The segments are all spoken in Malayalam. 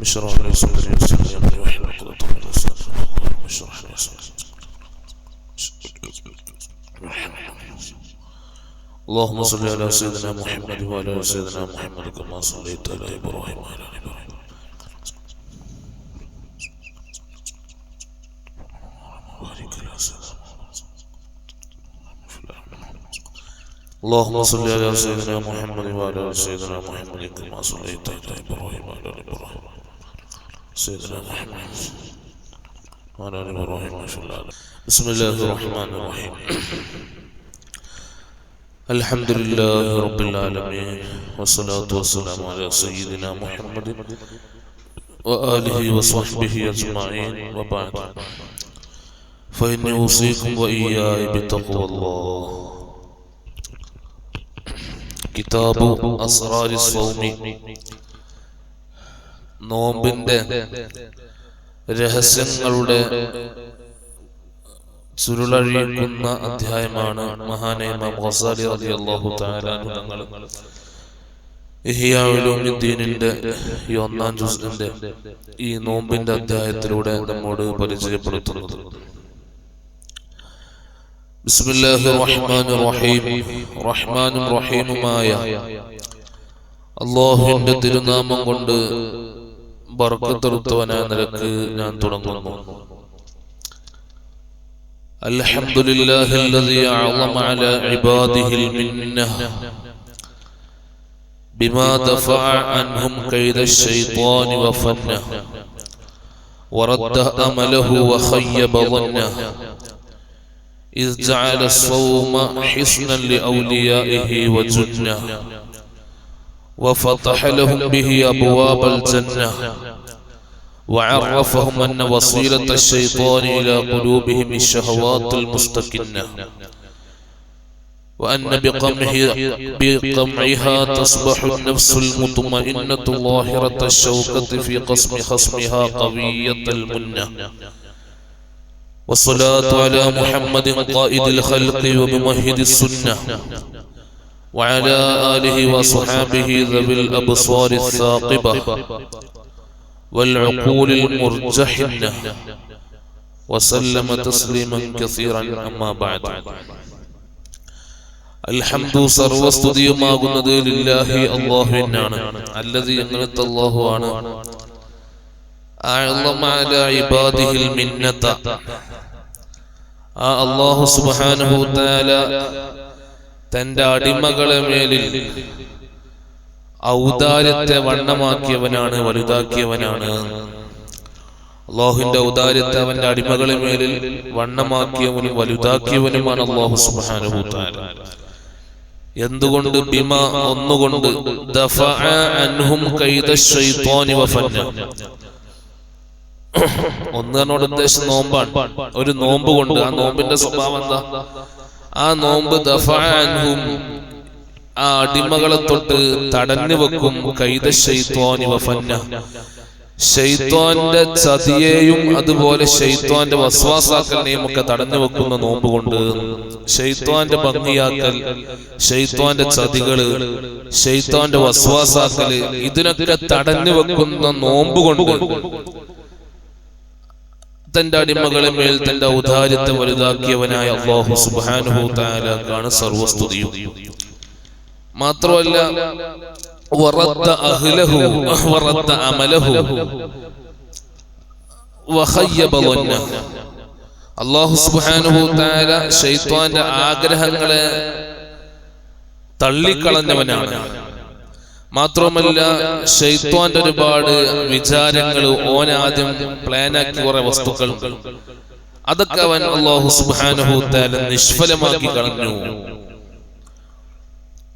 اشرح لي صدري ويسر لي امري واحلل عقدة من لساني اللهم صل على سيدنا محمد وعلى سيدنا محمد كما صليت على إبراهيم وعلى آل إبراهيم. سيدنا اللهم صل على سيدنا محمد وعلى سيدنا محمد كما صليت على إبراهيم وعلى آل إبراهيم. سيدنا محمد. وعلى آل إبراهيم بسم الله الرحمن الرحيم. الحمد لله رب العالمين والصلاة والسلام على سيدنا محمد وآله وصحبه أجمعين. وبعد. فإني أوصيكم وإياي بتقوى الله. كتاب أسرار الصوم. നോമ്പിന്റെ രഹസ്യങ്ങളുടെ ചുരുളഴിക്കുന്ന അധ്യായമാണ് ഉലൂമുദ്ദീനിന്റെ ഈ ഒന്നാം ജൂസിന്റെ ഈ നോമ്പിന്റെ അധ്യായത്തിലൂടെ നമ്മോട് പരിചയപ്പെടുത്തുന്നത്. ബിസ്മില്ലാഹിർ റഹീം. റഹ്മാനും റഹീമുമായ അള്ളാഹുവിന്റെ തിരുനാമം കൊണ്ട് ബർക്കത്തെടുത്തവനായ നിലക്ക് ഞാൻ തുടങ്ങുന്നു الحمد لله الذي أعظم على عباده المنة بما دفع عنهم كيد الشيطان وفنه ورد أمله وخيب ظنه إذ جعل الصوم حصنا لأوليائه وجنة وفتح لهم به أبواب الجنة وعرفهم أن وصيلة الشيطان إلى قلوبهم الشهوات المستكنة وأن بقمه بقمعها تصبح النفس المطمئنة. ظاهرة الشوكة في قسم خصمها قوية المنة. والصلاة على محمد قائد الخلق وممهد السنة. وعلى آله وصحابه ذوي الأبصار الثاقبة. والعقول المرجحنة وسلم تسليما كثيرا أما بعد الحمد സർവസ്തുതിയുമാകുന്നത് ലില്ലാഹി അള്ളാഹുവിനാണ് അല്ലതി അങ്ങനത്തെ അള്ളാഹു ആണ് أعظم على عباده المنة ആ അള്ളാഹു സുബ്ഹാനഹു തആല തന്റെ അടിമകളെ മേലിൽ ഔദാര്യത്തെ വണ്ണമാക്കിയവനാണ് വലുതാക്കിയവനാണ്. അള്ളാഹുവിന്റെ ഔദാര്യത്തെ അവന്റെ അടിമകളെ മേലിൽ വണ്ണമാക്കിയവനും വലുതാക്കിയവനുമാണ് അള്ളാഹു സുബ്ഹാനഹു തആല എന്തുകൊണ്ട് ബിമ ഒന്നുകൊണ്ട് ദഫഅ അൻഹും കൈദ ശൈത്വാനി വഫന്ന ഒന്നതിനോട് ഉദ്ദേശം നോമ്പാണ്. ഒരു നോമ്പ് കൊണ്ട് ആ നോമ്പിന്റെ സ്വഭാവം എന്താ? ആ നോമ്പ് ദഫാൻഹും ആ അടിമകളെ തൊട്ട് തടഞ്ഞു വെക്കും കൈത ശൈത്വാനി വഫന്ന. ചതിയെയും അതുപോലെ ഷെയ്ത്വാന്റെ വസ്വാസാക്കലിനെയും ഒക്കെ തടഞ്ഞു വെക്കുന്ന നോമ്പ് കൊണ്ട് ഷെയ്ത്വാന്റെ ഭംഗിയാക്കൽ ഷെയ്ത്വാന്റെ ചതികൾ ഷെയ്ത്വാന്റെ വസ്വാസാക്കൽ ഇതിനൊക്കെ തടഞ്ഞു വെക്കുന്ന നോമ്പ് കൊണ്ട് തന്റെ അടിമകളെ മേൽ തന്റെ ഔദാര്യത്തെ വലുതാക്കിയവനായ അള്ളാഹു സുബാനുഭൂത്താലാണ് സർവസ്തുതിയും മാത്രമല്ല അള്ളാഹു സുബാനുഭൂത്തായ ഷെയ്ത്വാന്റെ ആഗ്രഹങ്ങളെ തള്ളിക്കളഞ്ഞവനാണ്. മാത്രമല്ല ഷെയ്ത്വാന്റെ ഒരുപാട് വിചാരങ്ങൾ ഓൻ ആദ്യം പ്ലാനാക്കി കുറെ വസ്തുക്കൾ. അതൊക്കെ അവൻ അള്ളാഹു സുബാനുഭൂത്താല നിഷ്ഫലമാക്കി കളഞ്ഞു.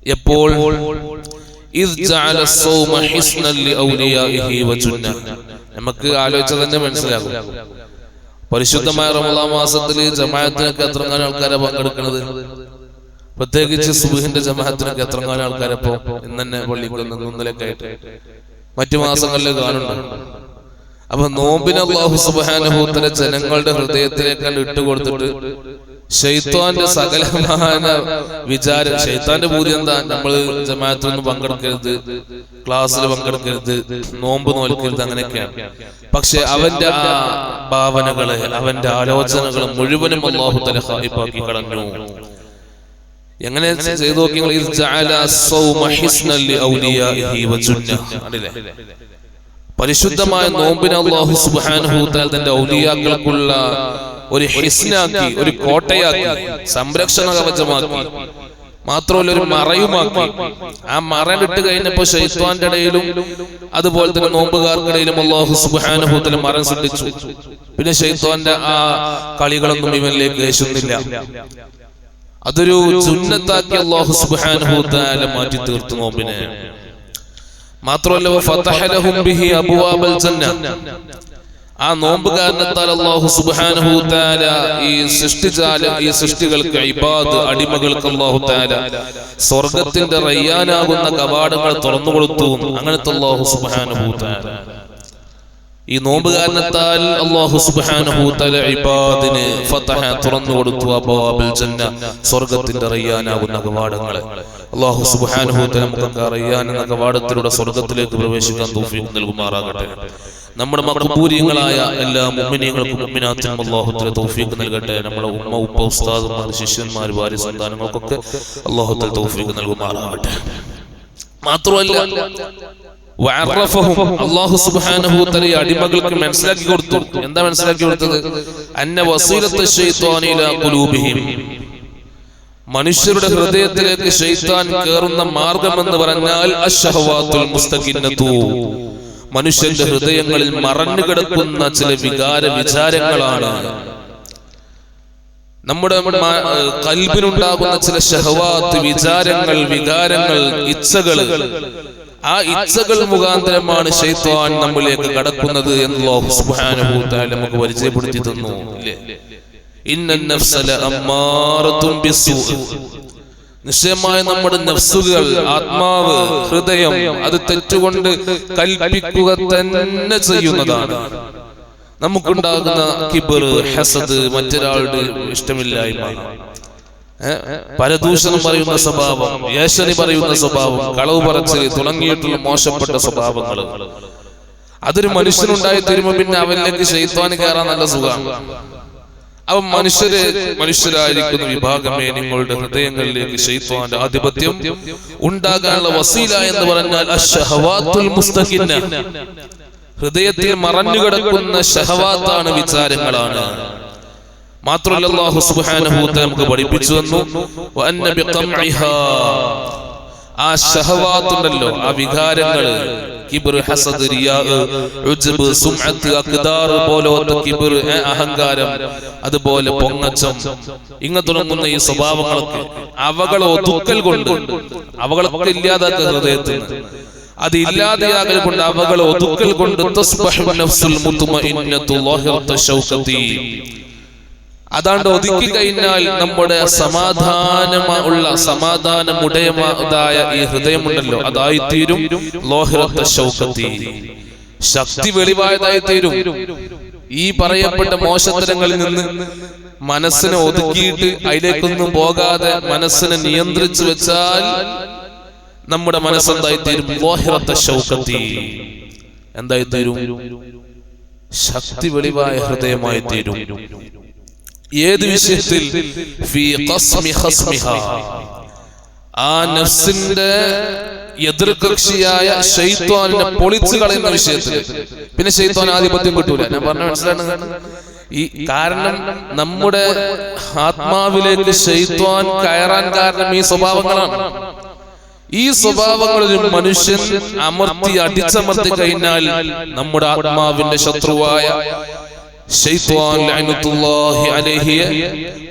എപ്പോൾ? നമുക്ക് ആലോചിച്ച തന്നെ മനസ്സിലാകും. പരിശുദ്ധമായ റമദാ മാസത്തിൽ ജമാഅത്തിനൊക്കെ എത്ര കാലം ആൾക്കാരെ പങ്കെടുക്കുന്നത് പ്രത്യേകിച്ച് സുബിഹിന്റെ ജമാഅത്തിനൊക്കെ എത്ര കാലം ആൾക്കാരെ ഇപ്പോ ഇന്ന് തന്നെ പള്ളികളിൽ നിന്നിലൊക്കെ ആയിട്ട്. മറ്റു മാസങ്ങളിൽ കാണുന്നുണ്ട്. അപ്പൊ നോമ്പിന് അള്ളാഹു സുബാനുഭൂത്തല ജനങ്ങളുടെ ഹൃദയത്തിലേക്കാണ് ഇട്ടുകൊടുത്തിട്ട് ഷെയ്ത്താന്റെ സകലമായ വിചാരം. ഷെയ്ത്താന്റെ പൂതി എന്താ? നമ്മൾ നിന്ന് പങ്കെടുക്കരുത്. ക്ലാസ്സിൽ പങ്കെടുക്കരുത്. നോമ്പ് നോൽക്കരുത് അങ്ങനെയൊക്കെയാണ്. പക്ഷെ അവന്റെ ആ ഭാവനകൾ അവന്റെ ആലോചനകൾ മുഴുവനും അള്ളാഹു തല ഹായിപ്പാക്കി കളഞ്ഞു. എങ്ങനെ ചെയ്തു നോക്കിയെങ്കിൽ പരിശുദ്ധമായ നോമ്പിനെ അള്ളാഹു സുബ്ഹാനഹു തആല തന്റെ ഔലിയാക്കൾക്കുള്ള ഒരു ഹിസ്നാക്കി ഒരു കോട്ടയാക്കി സംരക്ഷണ കവചമാക്കി. മാത്രമല്ല ഒരു മറയുമാക്കി. ആ മറ വിട്ട് കഴിഞ്ഞപ്പോ ഷെയ്ത്വാന്റെ ഇടയിലും അതുപോലെ തന്നെ നോമ്പുകാർക്കിടയിലും അള്ളാഹു സുബ്ഹാനഹു മരം മറം സൃഷ്ടിച്ചു. പിന്നെ ഷെയ്ത്വാന്റെ ആ കളികളൊന്നും ഇവനിലേക്ക് യേശുന്നില്ല അതൊരു ചുന്നത്താക്കി അള്ളാഹു സുബ്ഹാനഹു തആല മാറ്റി തീർത്തു നോമ്പിനെ. മാത്രമല്ല ആ നോമ്പ് കാരണത്താൽ അള്ളാഹു സുബ്ഹാനഹു തആല ഈ സൃഷ്ടിച്ചാൽ ഈ സൃഷ്ടികൾക്ക് ഇബാദ് അടിമകൾക്ക് അള്ളാഹു തആല സ്വർഗത്തിന്റെ റയ്യാനാകുന്ന കവാടങ്ങൾ തുറന്നു കൊടുത്തു അങ്ങനത്തെ അള്ളാഹു സുബ്ഹാനഹു തആല ഈ നോമ്പ് കാരണത്താൽ അള്ളാഹു സുബ്ഹാനഹു തആല ഇബാദിന് ഫതഹ തുറന്നു കൊടുത്തു അബവാബിൽ ജന്ന സ്വർഗത്തിന്റെ അറിയാനാകുന്ന കവാടങ്ങൾ അള്ളാഹു സുബ്ഹാനഹു തആല നമുക്ക് അറിയാൻ എന്ന കവാടത്തിലൂടെ സ്വർഗത്തിലേക്ക് പ്രവേശിക്കാൻ തൗഫീഖ് നൽകുമാറാകട്ടെ. നമ്മുടെ മക്കൂര്യങ്ങളായ എല്ലാ മുഅ്മിനീങ്ങൾക്കും മുമ്മിനാത്തിനും അള്ളാഹുത്തല തൗഫീഖ് നൽകട്ടെ. നമ്മുടെ ഉമ്മ ഉപ്പ ഉസ്താദുമാർ ശിഷ്യന്മാർ ഭാര്യ സന്താനങ്ങൾക്കൊക്കെ അള്ളാഹുത്തല തൗഫീഖ് നൽകുമാറാകട്ടെ. മാത്രമല്ല അടിമകൾക്ക് മനസ്സിലാക്കി കൊടുത്തു. എന്താ മനസ്സിലാക്കി കൊടുത്തത്? അന്ന മനുഷ്യരുടെ ഹൃദയത്തിലേക്ക് ശൈത്താൻ കേറുന്ന മാർഗമെന്ന് പറഞ്ഞാൽ അശ്ശഹവാത്തുൽ മുസ്തഖിന്നതു മനുഷ്യന്റെ ഹൃദയങ്ങളിൽ മറഞ്ഞു കിടക്കുന്ന ചില വികാര വിചാരങ്ങളാണ്. നമ്മുടെ കൽബിനുണ്ടാകുന്ന ചില ഷഹവാത്ത് വിചാരങ്ങൾ വികാരങ്ങൾ ഇച്ഛകൾ ആ ഇച്ഛകൾ മുഖാന്തരമാണ് ഷെയ്ത്വാൻ നമ്മളിലേക്ക് കടക്കുന്നത് എന്ന് അല്ലാഹു സുബ്ഹാനഹു തആല നമുക്ക് പരിചയപ്പെടുത്തി തന്നു. നിശ്ചയമായ നമ്മുടെ നഫ്സുകൾ ആത്മാവ് ഹൃദയം അത് തെറ്റുകൊണ്ട് കൽപ്പിക്കുക തന്നെ ചെയ്യുന്നതാണ്. നമുക്കുണ്ടാകുന്ന കിബർ ഹസദ് മറ്റൊരാളുടെ ഇഷ്ടമില്ലായ്മ? പരദൂഷണം പറയുന്ന സ്വഭാവം യേശനി പറയുന്ന സ്വഭാവം കളവ് പറച്ചിൽ തുടങ്ങിയിട്ടുള്ള മോശപ്പെട്ട സ്വഭാവങ്ങൾ അതൊരു മനുഷ്യനുണ്ടായി തീരുമ്പോ പിന്നെ അവനിലേക്ക് ശൈത്വാന് കയറാൻ നല്ല സുഖമാണ്. അവൻ മനുഷ്യര് മനുഷ്യരായിരിക്കുന്ന വിഭാഗമേ നിങ്ങളുടെ ഹൃദയങ്ങളിലേക്ക് ശൈത്വാന്റെ ആധിപത്യം ഉണ്ടാകാനുള്ള വസീല എന്ന് പറഞ്ഞാൽ ഹൃദയത്തിൽ മറഞ്ഞുകിടക്കുന്ന ഷഹവാത്താണ് വിചാരങ്ങളാണ്. മാത്രമല്ല അല്ലാഹു സുബ്ഹാനഹു വ തആല നമുക്ക് പഠിപ്പിച്ചു തന്നു. ആ ഷഹവാത്തുണ്ടല്ലോ ആ വികാരങ്ങൾ കിബ്ർ ഹസദ് റിയാ ഉജ്ബ് സുംഅത്ത് അഖ്ദാർ പോലത്തെ കിബ്ർ അഹങ്കാരം. അതുപോലെ പൊങ്ങച്ചം. ഇങ്ങനെ തുടങ്ങുന്ന ഈ സ്വഭാവങ്ങളൊക്കെ അവകളെ ഒതുക്കൽ കൊണ്ട് അവകളൊക്കെ ഇല്ലാതാക്കുക ഹൃദയത്തിൽ അത് ഇല്ലാതെയാകൽ കൊണ്ട് അവകളെ ഒതുക്കൽ കൊണ്ട് തസ്ബഹു നഫ്സുൽ മുത്മഇന്നത്തു ളാഹിറത്ത ശൗകതി അതാണ്ട് ഒതുക്കി കഴിഞ്ഞാൽ നമ്മുടെ സമാധാനമ ഉള്ള സമാധാനമുടയതായ ഈ ഹൃദയമുണ്ടല്ലോ. അതായി തീരും ലോഹരത്ത ശൗക്കത്തി. ശക്തി വെളിവായതായി തീരും. ഈ പറയപ്പെട്ട മോശത്തരങ്ങളിൽ നിന്ന് മനസ്സിനെ ഒതുക്കിയിട്ട് അതിലേക്കൊന്നും പോകാതെ മനസ്സിനെ നിയന്ത്രിച്ചു വെച്ചാൽ നമ്മുടെ മനസ്സെന്തായി തീരും ലോഹരത്ത ശൗക്കത്തി. എന്തായി തീരും ശക്തി വെളിവായ ഹൃദയമായി തീരും ഏത് വിഷയത്തിൽ. ആ നഫ്സിന്റെ എതിർകക്ഷിയായ ഷെയ്ത്വാനിനെ പൊളിച്ചു കളയുന്ന വിഷയത്തിൽ. പിന്നെ ഷെയ്ത്വാൻ ആധിപത്യം കിട്ടൂല. ഞാൻ പറഞ്ഞ മനസ്സിലാണ് ഈ കാരണം നമ്മുടെ ആത്മാവിലേക്ക് ഷെയ്ത്വാൻ കയറാൻ കാരണം ഈ സ്വഭാവങ്ങളാണ്. ഈ സ്വഭാവങ്ങൾ ഒരു മനുഷ്യൻ അമർത്തി അടിച്ചമർത്തി കഴിഞ്ഞാൽ നമ്മുടെ ആത്മാവിന്റെ ശത്രുവായ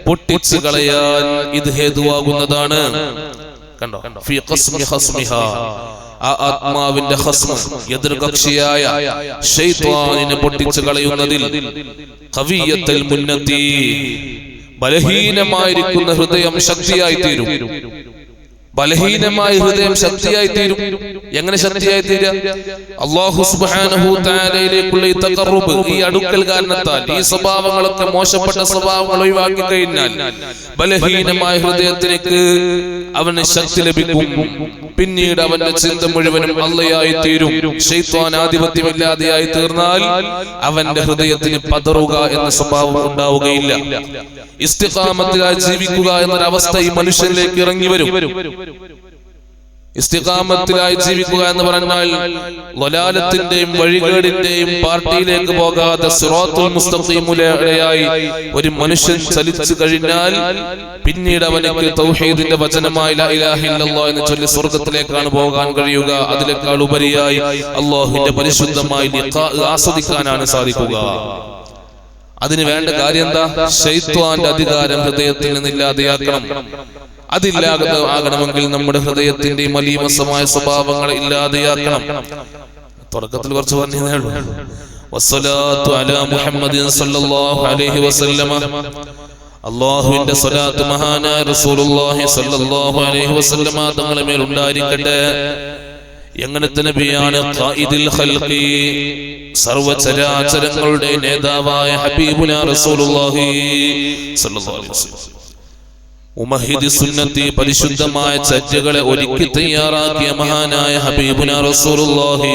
പൊട്ടിച്ചു കളയാൻ ഇത് ഹേതുവാകുന്നതാണ്. കണ്ടോ? ആ ആത്മാവിന്റെ ഖസ്മ എതിർകക്ഷിയായ ശൈത്വാനിനെ പൊട്ടിച്ചു കളയുന്നതിൽ ഖവിയത്തുൽ മുന്നത്തി ബലഹീനമായിരിക്കുന്ന ഹൃദയം ശക്തിയായി തീരും ബലഹീനമായ ഹൃദയം ശക്തിയായി തീരും. എങ്ങനെ ശക്തിയായി തീരുക അള്ളാഹു സുബ്ഹാനഹു തആലയിലേക്കുള്ള ഈ തഖറുബ് ഈ അടുക്കൽ കാരണത്താൽ ഈ സ്വഭാവങ്ങളൊക്കെ മോശപ്പെട്ട സ്വഭാവങ്ങൾ ഒഴിവാക്കി കഴിഞ്ഞാൽ ബലഹീനമായ ഹൃദയത്തിലേക്ക് അവന് ശക്തി ലഭിക്കും. പിന്നീട് അവന്റെ ചിന്ത മുഴുവനും അള്ളയായി തീരും ഷെയ്ത്വാൻ ആധിപത്യമില്ലാതെയായി തീർന്നാൽ അവന്റെ ഹൃദയത്തിന് പതറുക എന്ന സ്വഭാവം ഉണ്ടാവുകയില്ല. ഇസ്തിഖാമത്തിലായി ജീവിക്കുക എന്നൊരവസ്ഥ ഈ മനുഷ്യനിലേക്ക് ഇറങ്ങി വരും ഇസ്തിഖാമത്തിലായി ജീവിക്കുക എന്ന് പറഞ്ഞാൽ വലാലത്തിന്റെയും വഴികേടിന്റെയും പാർട്ടിയിലേക്ക് പോകാതെ സിറാത്തുൽ മുസ്തഖീമുലയായി ഒരു മനുഷ്യൻ ചലിച്ചു കഴിഞ്ഞാൽ പിന്നീട് അവനക്ക് തൗഹീദിന്റെ വചനമായി ലാ ഇലാഹ ഇല്ലല്ലാഹ് എന്ന് ചൊല്ലി സ്വർഗത്തിലേക്കാണ് പോകാൻ കഴിയുക. അതിലേക്കാൾ ഉപരിയായി അള്ളാഹുവിന്റെ പരിശുദ്ധമായി ആസ്വദിക്കാനാണ് സാധിക്കുക. അതിന് വേണ്ട കാര്യം എന്താ? ശൈത്വാന്റെ അധികാരം ഹൃദയത്തിൽ നിന്നില്ലാതെയാക്കണം അതില്ലാതെ ആകണമെങ്കിൽ നമ്മുടെ ഹൃദയത്തിന്റെ മലീമസമായ സ്വഭാവങ്ങൾ ഇല്ലാതെയാക്കണം. തുടക്കത്തിൽ കുറച്ച് പറഞ്ഞേ ഉള്ളൂ. അള്ളാഹുവിന്റെ സ്വലാത്ത് മഹാനായ റസൂലുള്ളാഹി അലൈഹി വസല്ലമ തങ്ങളുടെ മേൽ ഉണ്ടായിരിക്കട്ടെ എങ്ങനത്തെ നബിയാണ് ഖായിദുൽ ഖൽഖി? സർവചരാചരങ്ങളുടെ നേതാവായ ഹബീബുന റസൂലുള്ളാഹി സല്ലല്ലാഹു അലൈഹി വസല്ലം. ഉമഹിദി സുന്നത്തി പരിശുദ്ധമായ ചർച്ചകളെ ഒരുക്കി തയ്യാറാക്കിയ മഹാനായ ഹബീബുന റസൂലുള്ളാഹി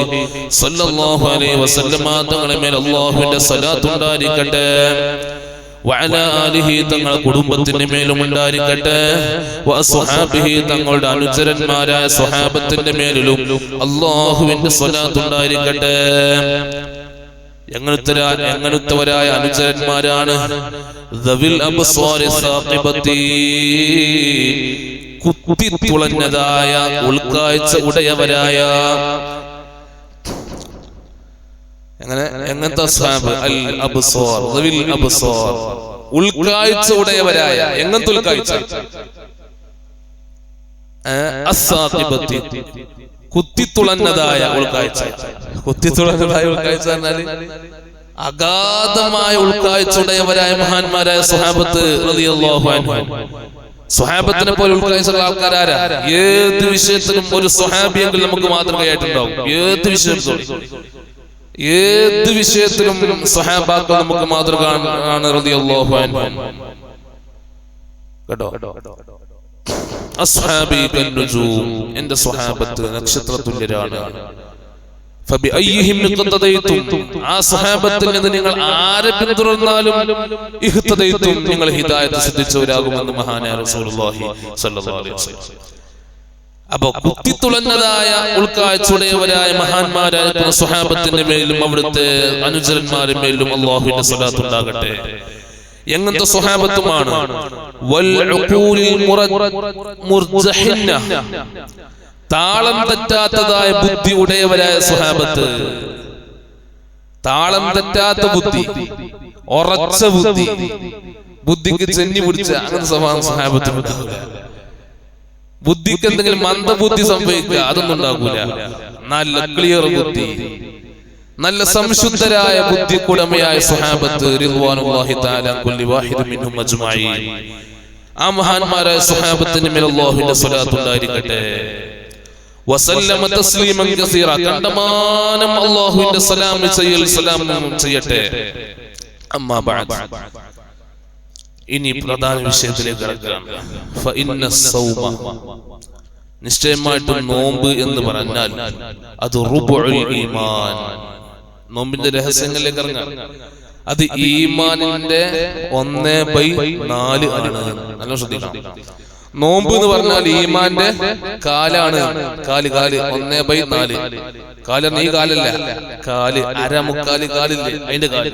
സല്ലല്ലാഹു അലൈഹി വസല്ലമ തങ്ങളുടെ മേൽ അല്ലാഹുവിന്റെ സലാത്ത് ഉണ്ടായിരിക്കട്ടെ. തങ്ങളുടെ കുടുംബത്തിന്റെ മേലും ഉണ്ടായിരിക്കട്ടെ. തങ്ങളുടെ അനുചരന്മാരായ സ്വഹാബത്തിന്റെ മേലും അല്ലാഹുവിന്റെ സ്വലാത്ത് ഉണ്ടായിരിക്കട്ടെ. എങ്ങനത്തെ അനുചരന്മാരാണ്. കുത്തിത്തുളഞ്ഞതായ ഉൾക്കാഴ്ച ഉടയവരായ. എങ്ങനെ? എങ്ങനത്തെ ഉൾക്കാഴ്ച ഉടയവരായ. എങ്ങനത്തെ ഉൾക്കാഴ്ച? കുത്തിത്തുളഞ്ഞതായ ഉൾക്കാഴ്ച. കുത്തിത്തുളഞ്ഞതായ ഉൾക്കാഴ്ച എന്നാൽ അഗാധമായ ഉൾക്കാഴ്ചയുടയവരായ മഹാന്മാരായ സുഹാബത്ത് സുഹാബത്തിനെ പോലെ ഉൾക്കാഴ്ചയുള്ള ആൾക്കാരാരാ? ഏത് വിഷയത്തിലും ഒരു സുഹാബിയെങ്കിൽ നമുക്ക് മാതൃകയായിട്ടുണ്ടാവും. ഏത് വിഷയത്തിലും. ഏത് വിഷയത്തിലും സുഹാബാക്ക നമുക്ക് മാതൃക ആണ് അൻഹു. കേട്ടോ? എന്റെ സ്വഹാബത്ത് നക്ഷത്ര തുല്യരാണ് ഫബിഅയ്യിഹിം ആ സ്വഹാബത്തിൽ നിന്ന് നിങ്ങൾ ആരെ പിന്തുടർന്നാലും നിങ്ങൾ ഹിദായത്ത് സിദ്ധിച്ചവരാകുമെന്ന് വസല്ലം. അപ്പൊ കുത്തിത്തുളഞ്ഞതായ ഉൾക്കാഴ്ചയുടയവരായ മഹാന്മാരായ സ്വഹാബത്തിന്റെ മേലും അവിടുത്തെ അനുചരന്മാരുടെ മേലും അള്ളാഹുവിന്റെ സ്വലാത്ത് ഉണ്ടാകട്ടെ എങ്ങനത്തെ സ്വഹാബത്തുമാണ്? താളം തെറ്റാത്തതായ ബുദ്ധി ഉടയവരായ സ്വഹാബത്ത്. താളം തെറ്റാത്ത ബുദ്ധി. ഉറച്ച ബുദ്ധി. ബുദ്ധിക്ക് ചെന്നി പിടിച്ച അങ്ങനത്തെ സ്വഭാവം സ്വഹാബത്ത് ബുദ്ധിക്ക് എന്തെങ്കിലും മന്ദബുദ്ധി സംഭവിക്കുക അതൊന്നും ഉണ്ടാകൂല. നല്ല ക്ലിയർ ബുദ്ധി. നല്ല സംശുദ്ധരായ ബുദ്ധിക്കുടമയായ സുഹാബത്ത് റിദ്വാനുല്ലാഹി തആല കുല്ലി വാഹിദ് മിൻഹും അജ്മഈൻ. ആ മഹാന്മാരായ സുഹാബത്തിന് മേൽ അല്ലാഹുവിന്റെ സ്വലാത്ത് ഉണ്ടായിരിക്കട്ടെ. വസല്ലമ തസ്ലീമൻ കസീറ കണ്ടമാനം അല്ലാഹുവിന്റെ സലാം ചെയ്യൽ സലാം ചെയ്യട്ടെ. അമ്മാ ബഅദ്. ഇനി പ്രധാന വിഷയത്തിലേക്ക് കടക്കാം. ഫഇന്ന സൗമ. നിശ്ചയമായിട്ടും നോമ്പ് എന്ന് പറഞ്ഞാൽ അത് റുബുൽ ഈമാൻ. നോമ്പിന്റെ രഹസ്യങ്ങളിലേക്ക് ഇറങ്ങാം അത് ഈമാനിന്റെ ഒന്നേ ബൈ നാല് ആണ് നല്ല ശ്രദ്ധിക്കണം. നോമ്പ് എന്ന് പറഞ്ഞാൽ ഈമാന്റെ കാലാണ്. കാൽ കാൽ ഒന്നേ ബൈ നാല്. കാൽ നീ കാലല്ല. കാൽ അരമുക്കാൽ കാലില്ലേ? അതിന്റെ കാൽ.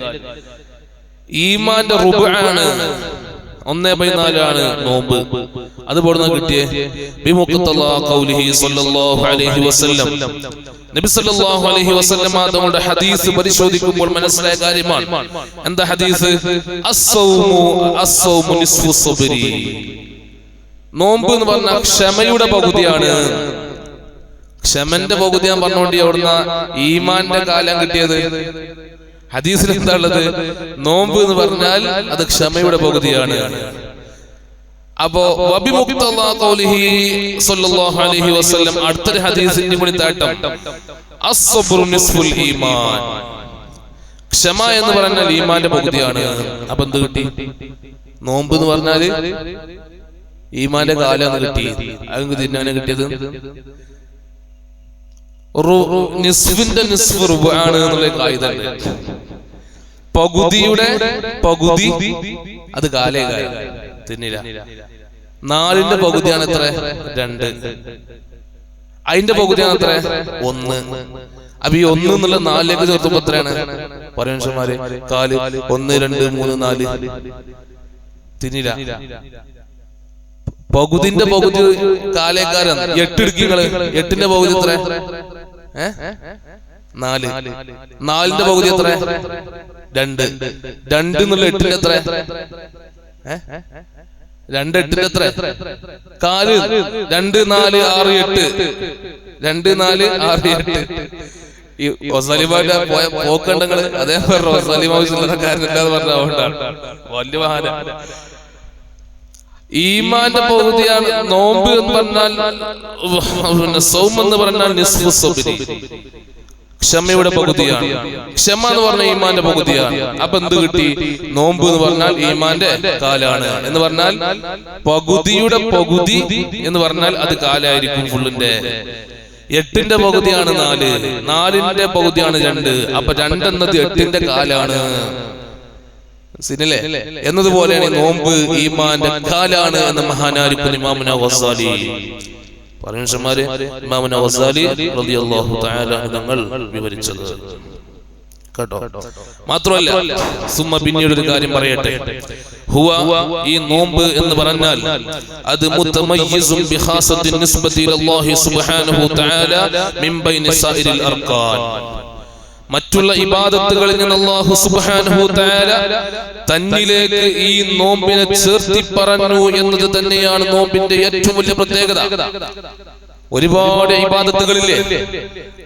ഈമാന്റെ റുബാണ് ഒന്നേ പതിനാലാണ് നാലാണ് നോമ്പ്. അത് പോടുന്ന കിട്ടിയേ നബി സല്ലല്ലാഹു അലൈഹി വസല്ലം തങ്ങളുടെ ഹദീസ് പരിശോധിക്കുമ്പോൾ മനസ്സിലായ കാര്യമാണ്. എന്താ ഹദീസ്? അസ്സൗമു അസ്സൗമു നിസ്ഫു സബ്രി നോമ്പ് എന്ന് പറഞ്ഞാൽ ക്ഷമയുടെ പകുതിയാണ്. ക്ഷമന്റെ പകുതി ഞാൻ പറഞ്ഞുകൊണ്ട് അവിടുന്ന് ഈമാന്റെ കാലം കിട്ടിയത്? ഹദീസിൽ എന്താ ഉള്ളത് നോമ്പ് എന്ന് പറഞ്ഞാൽ അത് ക്ഷമയുടെ പകുതിയാണ്. അപ്പോ അടുത്തൊരു ഹദീസിന്റെ കൂടി താട്ടം. ഈമാൻ. ക്ഷമ എന്ന് പറഞ്ഞാൽ ഈമാന്റെ പകുതിയാണ്. അപ്പൊ എന്ത് കിട്ടി? നോമ്പ് എന്ന് പറഞ്ഞാൽ ഈമാന്റെ കാലം കിട്ടി അത് തിന്നാനെ കിട്ടിയത്? നിസ്ഫിന്റെ നിസ്ഫ് റുബാണ് എന്നുള്ള കായികണ്ട് പകുതിയുടെ പകുതി അത് കാലേ കാലം. നാലിന്റെ പകുതിയാണ് എത്ര? രണ്ട്. അതിന്റെ പകുതിയാണ് എത്ര? ഒന്ന്. അപ്പൊ ഈ ഒന്ന് എന്നുള്ള നാലിലേക്ക് ചേർത്തുമ്പോ എത്രയാണ്? പരമേശ്വരന്മാര് കാൽ ഒന്ന് രണ്ട് മൂന്ന് നാല്. തിന്നില്ല. പകുതിന്റെ പകുതി കാലേക്കാരൻ എട്ട് ഇടുക്കിങ്ങൾ എട്ടിന്റെ പകുതി എത്ര? നാല്. നാലിന്റെ പകുതി എത്ര? രണ്ട്. രണ്ട്. എന്നുള്ള എട്ടിന്റെ എത്ര? രണ്ട് എട്ടിന്റെ എത്ര? കാൽ. രണ്ട് നാല് ആറ് എട്ട്. രണ്ട് നാല് ആറ് എട്ട്. ഈ റൊസാലിമാന്റെ പോയ പോക്കണ്ടങ്ങൾ അതേപോലെ പറഞ്ഞ ഒസലിമ ചില്ലറക്കാരനില്ലാതെ പറഞ്ഞ അതുകൊണ്ടാണ്. വലിയ വാഹന. ഈമാന്റെ പകുതിയാണ് നോമ്പ് എന്ന് പറഞ്ഞാൽ പിന്നെ സൗം എന്ന് പറഞ്ഞാൽ. ക്ഷമയുടെ പകുതിയാണ്. ക്ഷമ എന്ന് പറഞ്ഞാൽ ഈമാന്റെ പകുതിയാണ്. അപ്പൊ എന്ത് കിട്ടി? നോമ്പ് എന്ന് പറഞ്ഞാൽ ഈമാന്റെ കാലാണ്. എന്ന് പറഞ്ഞാൽ പകുതിയുടെ പകുതി എന്ന് പറഞ്ഞാൽ അത് കാലായിരിക്കും ഫുള്ളിന്റെ. എട്ടിന്റെ പകുതിയാണ് നാല്. നാലിന്റെ പകുതിയാണ് രണ്ട്. അപ്പൊ രണ്ടെന്നത് എട്ടിന്റെ കാലാണ്. സിനിലെ എന്നതുപോലെയാണ് നോമ്പ് ഈമാന്റെ കാലാണ് എന്ന് മഹാനാരിക്കുന്ന ഇമാമുന വസാലി പരമേശ്വരന്മാര് ഇമാമുന വസാലി റളിയല്ലാഹു തആല തങ്ങൾ വിവരിച്ചത്. കേട്ടോ? മാത്രമല്ല സുമ്മ പിന്നീട് ഒരു കാര്യം പറയട്ടെ. ഹുവ ഈ നോമ്പ് എന്ന് പറഞ്ഞാൽ അത് മുതമയ്യിസും ബിഖാസത്തിൻ നിസ്ബതി ഇലല്ലാഹി സുബ്ഹാനഹു തആല മിൻ ബൈനി സായിരിൽ അർക്കാൻ മറ്റുള്ള ഇബാദത്തുകളിൽ നിന്ന് അള്ളാഹു സുബ്ഹാനഹു തആല തന്നിലേക്ക് ഈ നോമ്പിനെ ചേർത്തി പറഞ്ഞു എന്നത് തന്നെയാണ് നോമ്പിന്റെ ഏറ്റവും വലിയ പ്രത്യേകത. ഒരുപാട് ഇബാദത്തുകളില്ലേ?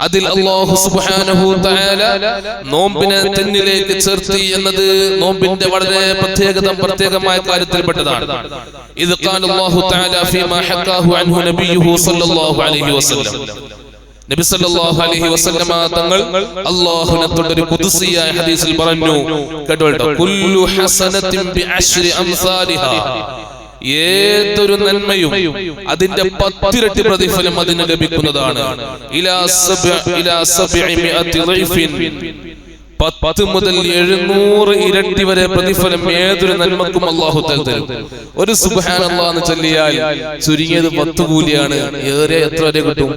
അതിൽ അല്ലാഹു സുബ്ഹാനഹു തആല നോമ്പിനെ തന്നിലേക്ക് ചേർത്തി എന്നത് നോമ്പിന്റെ വളരെ പ്രത്യേകത പ്രത്യേകമായ കാര്യത്തിൽപ്പെട്ടതാണ്. ഇത് ഖാല അള്ളാഹു തആല ഫീമാ ഹക്കാഹു അൻഹു നബിയുഹു സ്വല്ലല്ലാഹു അലൈഹി വസല്ലം. അലൈഹി വസല്ലമ തങ്ങൾ അല്ലാഹുവിനെ തൊട്ടൊരു ഖുദ്സിയായ ഹദീസിൽ പറഞ്ഞു. കേട്ടോ കുല്ലു ഹസനത്തിൻ ബിഅശ്രി അംസാലിഹാ ഏതൊരു നന്മയും അതിന്റെ പത്തിരട്ടി പ്രതിഫലം അതിന് ലഭിക്കുന്നതാണ്. പത്ത് മുതൽ എഴുന്നൂറ് ഇരട്ടി വരെ പ്രതിഫലം ഏതൊരു നന്മക്കും അള്ളാഹു തരും ഒരു സുബ്ഹാനല്ലാഹ് എന്ന് ചൊല്ലിയാൽ ചുരുങ്ങിയത് പത്ത് കൂലിയാണ്. ഏറെ എത്ര വരെ കിട്ടും?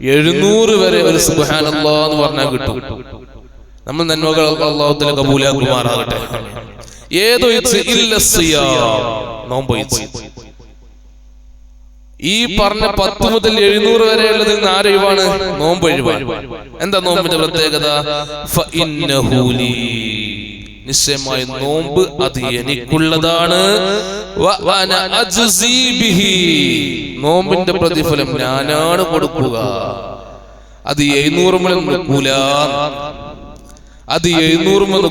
എഴുന്നൂറ് വരെ ഒരു സുബ്ഹാനല്ലാഹ് എന്ന് പറഞ്ഞാൽ കിട്ടും. നമ്മൾ നന്മകൾ അള്ളാഹുത്തിന് കബൂലാക്കുമാറാകട്ടെ. ഏതോ. ഈ പറഞ്ഞ പത്ത് മുതൽ എഴുന്നൂറ് വരെ ഉള്ളതിൽ നിന്ന് ആരൊഴിവാണ്? നോമ്പൊഴിവാണ് എന്താ നോമ്പിന്റെ പ്രത്യേകത. നിശ്ചയമായി നോമ്പ് അത് എനിക്കുള്ളതാണ്. നോമ്പിന്റെ പ്രതിഫലം ഞാനാണ് കൊടുക്കുക. അത് എഴുന്നൂറ് മുതൽ നിൽക്കൂല. അത് എഴുന്നൂറ് മുതൽ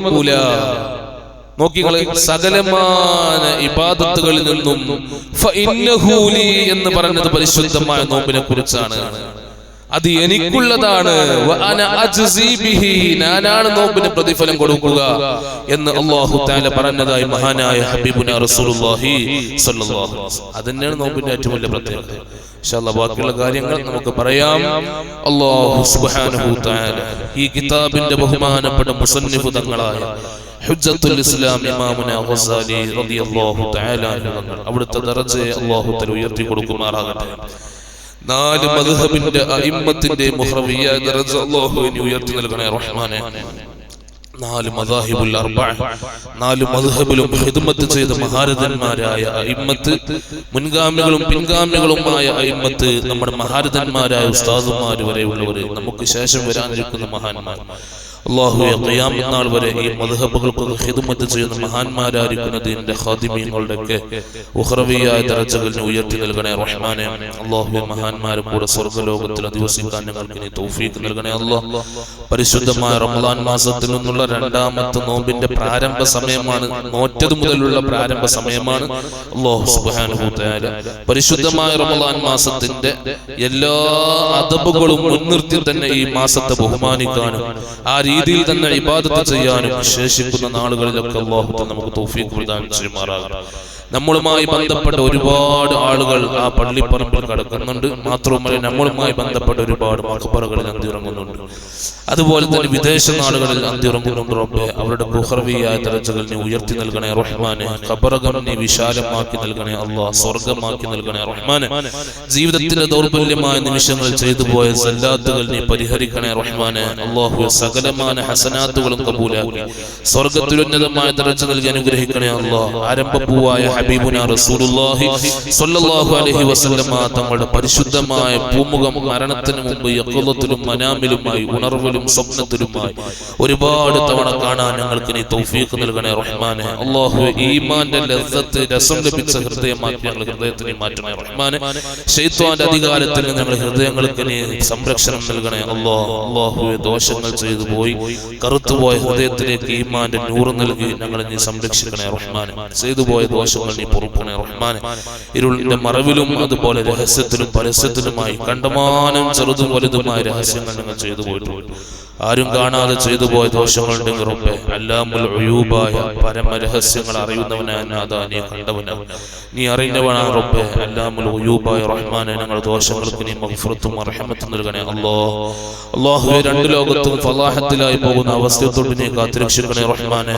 നോക്കിക്കളെ സകലമാന ഇബാദത്തുകളിൽ നിന്നും എന്ന് പറഞ്ഞത് പരിശുദ്ധമായ നോമ്പിനെ കുറിച്ചാണ് അത് എനിക്കുള്ളതാണ്. ഞാനാണ് നോമ്പിന് പ്രതിഫലം കൊടുക്കുക എന്ന് അള്ളാഹു താല പറഞ്ഞതായി മഹാനായ ഹബീബുന റസൂലുള്ളാഹി സ്വല്ലല്ലാഹു. അതന്നെയാണ് നോമ്പിന്റെ ഏറ്റവും വലിയ പ്രത്യേകത. ബാക്കിയുള്ള കാര്യങ്ങൾ നമുക്ക് പറയാം. അള്ളാഹു സുബ്ഹാനഹു തആല ഈ കിതാബിന്റെ ബഹുമാനപ്പെട്ട മുസന്നിഫ് തങ്ങളായ ഹുജ്ജത്തുൽ ഇസ്ലാം ഇമാമുന റളിയല്ലാഹു തആല അവിടുത്തെ തആല ഉയർത്തി കൊടുക്കുമാറാകട്ടെ. നാല് മദ്ഹബിന്റെ അയിമ്മത്തിന്റെ മുഹ്റവിയ ദറജ അല്ലാഹുവിനെ ഉയർത്തി നൽകണേ റഹ്മാനെ. നാല് മദാഹിബുൽ അർബഅ നാല് മദ്ഹബിലും ഖിദ്മത്ത് ചെയ്ത മഹാരഥന്മാരായ അയിമ്മത്ത് മുൻഗാമികളും പിൻഗാമികളുമായ അയിമ്മത്ത് നമ്മുടെ മഹാരഥന്മാരായ ഉസ്താദുമാർ വരെയുള്ളവർ നമുക്ക് ശേഷം വരാനിരിക്കുന്ന മഹാന്മാർ. അള്ളാഹുവെ ഖിയാമത്ത് വരെ ഈ മദ്ഹബുകൾക്കൊക്കെ ഹിദ്മത്ത് ചെയ്യുന്ന മഹാന്മാരായിരിക്കുന്ന ദീനിന്റെ ഖാദിമീങ്ങളുടെയൊക്കെ ഉഹ്റവിയായ ദർജകളിനെ ഉയർത്തി നൽകണേ റഹ്മാനെ. അള്ളാഹുവെ മഹാന്മാരെ കൂടെ സ്വർഗലോകത്തിൽ അധിവസിക്കാൻ ഞങ്ങൾക്ക് നീ തൗഫീഖ് നൽകണേ അല്ലാഹ് പരിശുദ്ധമായ റമദാൻ മാസത്തിൽ നിന്നുള്ള രണ്ടാമത്തെ നോമ്പിന്റെ പ്രാരംഭ സമയമാണ് നോറ്റത് മുതലുള്ള പ്രാരംഭ സമയമാണ്. അള്ളാഹു പരിശുദ്ധമായ റമദാൻ മാസത്തിന്റെ എല്ലാ അതബുകളും മുൻനിർത്തി തന്നെ ഈ മാസത്തെ ബഹുമാനിക്കാനും ആ രീതിയിൽ തന്നെ ഇബാദത്ത് ചെയ്യാനും ശേഷിക്കുന്ന നാളുകളിലൊക്കെ അള്ളാഹു നമുക്ക് തൗഫീഖ് പ്രദാനം ചെയ്യുമാറാകണം നമ്മളുമായി ബന്ധപ്പെട്ട ഒരുപാട് ആളുകൾ ആ പള്ളിപ്പറമ്പിൽ കടക്കുന്നുണ്ട്. മാത്രവുമല്ല നമ്മളുമായി ബന്ധപ്പെട്ട ഒരുപാട് മഖബറകളിൽ അന്തിറങ്ങുന്നുണ്ട് അതുപോലെ തന്നെ വിദേശ നാടുകളിൽ അന്തിറങ്ങുന്നുണ്ട് റബ്ബെ. അവരുടെ ബുഹർവിയായ തലച്ചകൾ നീ ഉയർത്തി നൽകണേ റഹ്മാനെ. ഖബറകം നീ വിശാലമാക്കി നൽകണേ അള്ളാഹ്. സ്വർഗമാക്കി നൽകണേ റഹ്മാനെ. ജീവിതത്തിന്റെ ദൗർബല്യമായ നിമിഷങ്ങൾ ചെയ്തു പോയ സല്ലാത്തുകൾ നീ പരിഹരിക്കണേ റഹ്മാനെ. അള്ളാഹു സകലമാന ഹസനാത്തുകളും കബൂലാക്കി. സ്വർഗത്തിലുന്നതമായ തലച്ചകൾ നൽകി അനുഗ്രഹിക്കണേ അള്ളാഹ്. ആരംഭപ്പൂവായ ഹബീബുന റസൂലുള്ളാഹി സ്വല്ലല്ലാഹു അലൈഹി വസല്ലമ തങ്ങളുടെ പരിശുദ്ധമായ പൂമുഖം മരണത്തിന് മുമ്പ് യഖലത്തിലും മനാമിലുമായി ഉണർവിലും സ്വപ്നത്തിലുമായി ഒരുപാട് തവണ കാണാൻ ഞങ്ങൾക്ക് നീ തൗഫീഖ് നൽകണേ റഹ്മാനെ. അല്ലാഹു ഈമാന്റെ ലസ്സത്ത് രസം ലഭിച്ച ഹൃദയമാക്കി ഞങ്ങൾ ഹൃദയത്തിനെ മാറ്റണേ റഹ്മാനെ. ശൈത്വാന്റെ അധികാരത്തിൽ ഞങ്ങൾ ഹൃദയങ്ങൾക്ക് നീ സംരക്ഷണം നൽകണേ. അല്ലാഹ് അല്ലാഹുവെ ദോഷങ്ങൾ ചെയ്തു പോയി. കറുത്തുപോയ ഹൃദയത്തിലേക്ക് ഈമാന്റെ നൂറ് നൽകി ഞങ്ങളെ നീ സംരക്ഷിക്കണേ റഹ്മാനെ. ചെയ്തു പോയ ദോഷങ്ങൾ നീ പൊറുക്കണേ റഹ്മാനെ ഇരുളിന്റെ മറവിലും അതുപോലെ രഹസ്യത്തിലും പരസ്യത്തിലുമായി കണ്ടമാനം ചെറുതും വലുതുമായ രഹസ്യങ്ങൾ നിങ്ങൾ ചെയ്തു പോയിട്ടുണ്ട്. ആരും കാണാതെ ചെയ്തു പോയ ദോഷങ്ങളുടെ ഉറപ്പ് അല്ലാമുൽ ഉയൂബായ പരമരഹസ്യങ്ങൾ അറിയുന്നവനായ കണ്ടവന. നീ അറിയുന്നവനാ റബ്ബെ. അല്ലാമുൽ ഉയൂബായ റഹ്മാനെ ഞങ്ങൾ ദോഷങ്ങൾക്ക് നീ മഫ്രത്തും അർഹമത്തും നൽകണേ. അല്ലോ അല്ലാഹുവേ രണ്ട് ലോകത്തും ഫലാഹത്തിലായി പോകുന്ന അവസ്ഥയോട് നീ കാത്തിരക്ഷിക്കണേ റഹ്മാനെ.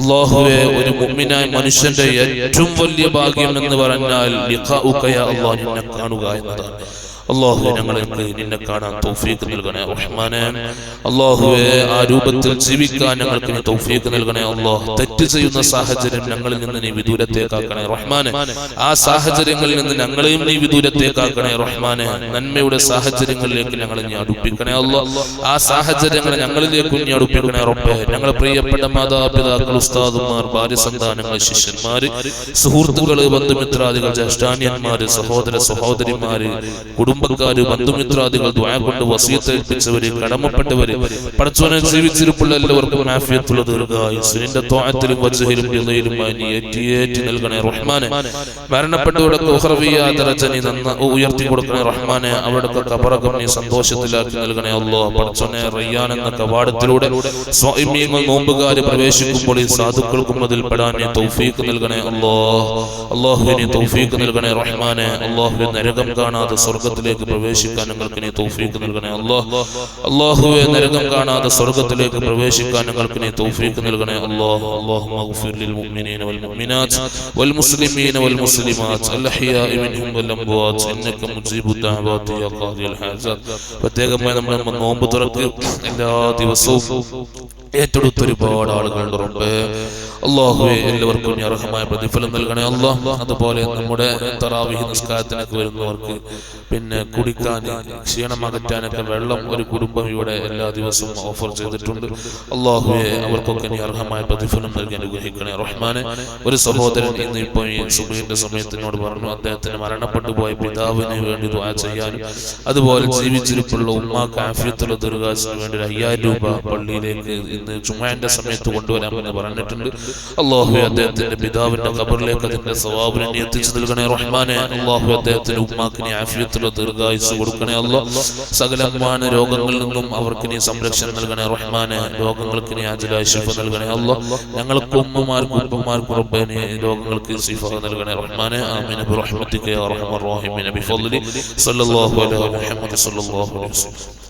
അള്ളാഹുവെ ഒരു മുഅ്മിനായ മനുഷ്യന്റെ ഏറ്റവും വലിയ ഭാഗ്യം എന്ന് പറഞ്ഞാൽ നിന്നെ കാണുക എന്നതാണ്. അള്ളാഹു ഞങ്ങൾക്ക് നിന്നെ കാണാൻ തൗഫീഖ് നൽകണേ റഹ്മാനെ. അള്ളാഹുവെ ആ രൂപത്തിൽ ജീവിക്കാൻ ഞങ്ങൾക്ക് തൗഫീഖ് നൽകണേ അള്ളാഹ്. തെറ്റ് ചെയ്യുന്ന സാഹചര്യം ഞങ്ങളിൽ നിന്ന് നീ വിദൂരത്തേക്കാക്കണേ റഹ്മാനെ. ആ സാഹചര്യങ്ങളിൽ നിന്ന് ഞങ്ങളെയും നീ വിദൂരത്തേക്കാക്കണേ റഹ്മാനെ. നന്മയുടെ സാഹചര്യങ്ങളിലേക്ക് ഞങ്ങളെ നീ അടുപ്പിക്കണേ അള്ളാഹ്. ആ സാഹചര്യങ്ങൾ ഞങ്ങളിലേക്കും നീ അടുപ്പിക്കണേ റബ്ബേ. ഞങ്ങളെ പ്രിയപ്പെട്ട മാതാപിതാക്കൾ ഉസ്താദുമാർ ഭാര്യ സന്താനങ്ങൾ ശിഷ്യന്മാര് സുഹൃത്തുക്കൾ ബന്ധുമിത്രാദികൾ ജ്യേഷ്ഠാന്യന്മാര് സഹോദര സഹോദരിമാര് കുടുംബക്കാര് ബന്ധുമിത്രാദികൾ കൊണ്ട് വസീത്തേൽപ്പിച്ചവര് കടമപ്പെട്ടവര് പടച്ചോനെ ജീവിച്ചിരിപ്പുള്ള എല്ലാവർക്കും ആഫിയത്തുള്ള ദീർഘായുസിന്റെ തോഴത്തിലും വജഹിലും ഇളയിലുമായി നീ ഏറ്റി ഏറ്റി നൽകണേ റഹ്മാനെ. മരണപ്പെട്ടവരുടെ ദറജനി നന്ന ഉയർത്തി കൊടുക്കണേ റഹ്മാനെ. അവരുടെ കബറകം നീ സന്തോഷത്തിലാക്കി നൽകണേ അല്ലോ പടച്ചോനെ റയ്യാൻ എന്ന കവാടത്തിലൂടെ സ്വാമീങ്ങൾ നോമ്പുകാര് പ്രവേശിക്കുമ്പോൾ ഈ സാധുക്കൾക്കും അതിൽ പെടാൻ നീ തൗഫീഖ് നൽകണേ അല്ലോ അള്ളാഹുവിനെ തൗഫീഖ് നൽകണേ റഹ്മാനെ. അള്ളാഹുവിൻ നരകം കാണാതെ സ്വർഗത്തിലേക്ക് പ്രവേശിക്കാൻ ഞങ്ങൾക്ക് നീ തൗഫീഖ് നൽകണേ അല്ലാഹ് അള്ളാഹുവെ നരകം കാണാതെ സ്വർഗത്തിലേക്ക് പ്രവേശിക്കാൻ ഞങ്ങൾക്ക് നീ തൗഫീഖ് നൽകണേ അല്ലാഹ് അല്ലാഹുമ്മ اغفر للمؤمنين والمؤمنات والمسلمين والمسلمات الأحياء منهم والأموات إنك مجيب الدعوات يا قاضي الحاجات പ്രത്യേകമായി നമ്മൾ നോമ്പ് തുറക്ക് എല്ലാ ദിവസവും ഏറ്റെടുത്ത ഒരുപാട് ആളുകളുണ്ട് അള്ളാഹുവെ എല്ലാവർക്കും അർഹമായ പ്രതിഫലം നൽകണേ അള്ളാഹ് അതുപോലെ നമ്മുടെ തറാവിഹി നിസ്കാരത്തിനൊക്കെ വരുന്നവർക്ക് പിന്നെ കുടിക്കാൻ ക്ഷീണമകറ്റാനൊക്കെ വെള്ളം ഒരു കുടുംബം ഇവിടെ എല്ലാ ദിവസവും ഓഫർ ചെയ്തിട്ടുണ്ട്. അള്ളാഹുവെ അവർക്കൊക്കെ അർഹമായ പ്രതിഫലം നൽകി അനുഗ്രഹിക്കണേ റഹ്മാനെ. ഒരു സഹോദരൻ ഇന്ന് ഇപ്പോൾ ഈ സുബൈന്റെ സമയത്തിനോട് പറഞ്ഞു അദ്ദേഹത്തിന് മരണപ്പെട്ടു പോയ പിതാവിന് വേണ്ടി ദ്വാ ചെയ്യാനും അതുപോലെ ജീവിച്ചിരിപ്പുള്ള ഉമ്മ ആഫിയത്തുള്ള ദുർഗാസിന് വേണ്ടി ഒരു അയ്യായിരം രൂപ പള്ളിയിലേക്ക് ഇന്ന് ചുമ്മാന്റെ സമയത്ത് കൊണ്ടുവരാമെന്ന് പറഞ്ഞിട്ടുണ്ട്. അള്ളാഹു അദ്ദേഹത്തിന്റെ പിതാവിന്റെ ഖബറിലേക്ക് അതിന്റെ സവാബിനെ എത്തിച്ചു നൽകണേ റഹ്മാനെ. അള്ളാഹു അദ്ദേഹത്തിന്റെ ഉമ്മാക്കിനെ ആഫിയത്തിലോ ദീർഘായുസ് കൊടുക്കണേ അല്ലാഹ് സകലമാന രോഗങ്ങളിൽ നിന്നും അവർക്ക് നീ സംരക്ഷണം നൽകണേ റഹ്മാനെ. രോഗങ്ങൾക്ക് നീ അജലാശിഫ ശിഫ നൽകണേ. അല്ല ഞങ്ങൾക്ക് ഉമ്മമാർക്കും ഉപ്പമാർക്കും റബ്ബനെ രോഗങ്ങൾക്ക് സിഫ നൽകണേ റഹ്മാനെ. ആമീൻ. ബിറഹ്മതിക യാ ബിഫദ്ലി സല്ലല്ലാഹു അലൈഹി മുഹമ്മദ് സല്ലല്ലാഹു അലൈഹി വസല്ലം.